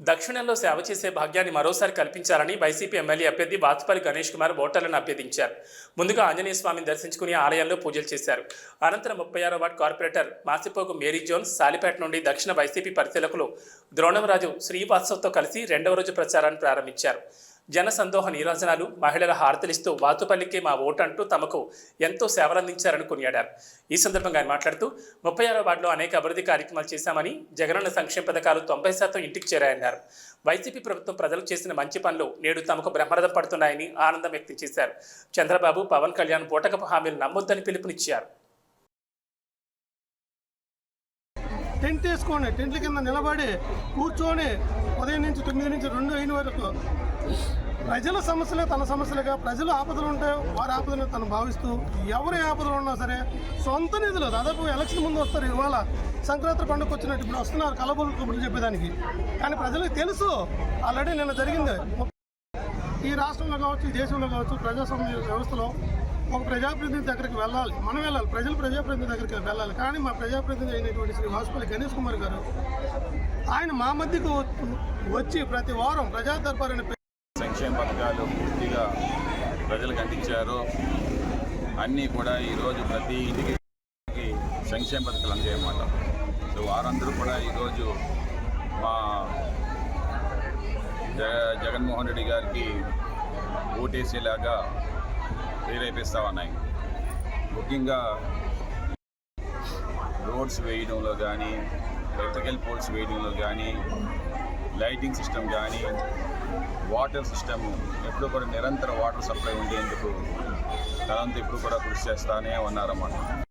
దక్షిణంలో సేవ చేసే భాగ్యాన్ని మరోసారి కల్పించాలని వైసీపీ ఎమ్మెల్యే అభ్యర్థి బాచుపల్లి గణేష్ కుమార్ ఓటర్లను అభ్యర్థించారు. ముందుగా ఆంజనేయ స్వామిని దర్శించుకుని ఆలయంలో పూజలు చేశారు. అనంతరం ముప్పై ఆరో ward corporator Masipogu Mary Jones Salipeta నుండి దక్షిణ వైసీపీ పరిశీలకులు ద్రోణంరాజు శ్రీవాత్సవ్తో కలిసి రెండవ రోజు ప్రచారాన్ని ప్రారంభించారు. జనసందోహ సందోహ మహిళల హారతలిస్తూ వాతుపల్లికే మా ఓటు అంటూ తమకు ఎంతో సేవలందించారని కొనియాడారు. ఈ సందర్భంగా ఆయన మాట్లాడుతూ ముప్పై ఆరో వార్డులో అనేక అభివృద్ధి కార్యక్రమాలు చేశామని జగనన్న సంక్షేమ పథకాలు తొంభై శాతం ఇంటికి చేరాయన్నారు. వైసీపీ ప్రభుత్వం ప్రజలు చేసిన మంచి పనులు నేడు తమకు బ్రహ్మరథం పడుతున్నాయని ఆనందం వ్యక్తం చేశారు. చంద్రబాబు పవన్ కళ్యాణ్ పూటకపు హామీలు నమ్మొద్దని పిలుపునిచ్చారు. టెంట్ వేసుకోండి టెంట్ల కింద నిలబడి కూర్చొని ఉదయం నుంచి తొమ్మిది నుంచి రెండు అయిన వరకు ప్రజల సమస్యలే తన సమస్యలుగా ప్రజలు ఆపదలు ఉంటే వారి ఆపదలు తను భావిస్తూ ఎవరి ఆపదలు ఉన్నా సరే సొంత నిధులు దాదాపు ఎలక్షన్ ముందు వస్తారు ఇవాళ. సంక్రాంతి పండుగ వచ్చినట్టు ఇప్పుడు వస్తున్నారు కలబులు కబుర్లు చెప్పేదానికి. కానీ ప్రజలకు తెలుసు ఆల్రెడీ నిన్న జరిగింది. ఈ రాష్ట్రంలో కావచ్చు దేశంలో కావచ్చు ప్రజాస్వామ్య వ్యవస్థలో ఒక ప్రజాప్రతినిధి దగ్గరికి వెళ్ళాలి. మనం వెళ్ళాలి. ప్రజలు ప్రజాప్రతినిధి దగ్గరికి వెళ్ళాలి. కానీ మా ప్రజాప్రతినిధి అయినటువంటి శ్రీ వాసుపల్లి గణేష్ కుమార్ గారు ఆయన మా మధ్యకు వచ్చి ప్రతి వారం ప్రజా దర్బార్ అనే సంక్షేమ పథకాలు పూర్తిగా ప్రజలకు అందించారు. అన్నీ కూడా ఈరోజు ప్రతి ఇంటికి సంక్షేమ పథకాలు అందాయన్నమాట సో వారందరూ కూడా ఈరోజు మా జగ జగన్మోహన్ రెడ్డి గారికి ఓటేసేలాగా ప్రేరేపిస్తూ ఉన్నాయి. ముఖ్యంగా రోడ్స్ వేయడంలో కానీ ఎలక్ట్రికల్ పోల్స్ వేయడంలో కానీ లైటింగ్ సిస్టమ్ కానీ వాటర్ సిస్టమ్ ఎప్పుడు కూడా నిరంతర వాటర్ సప్లై ఉండేందుకు తనంతా ఎప్పుడు కూడా కృషి చేస్తానే ఉన్నారన్నమాట.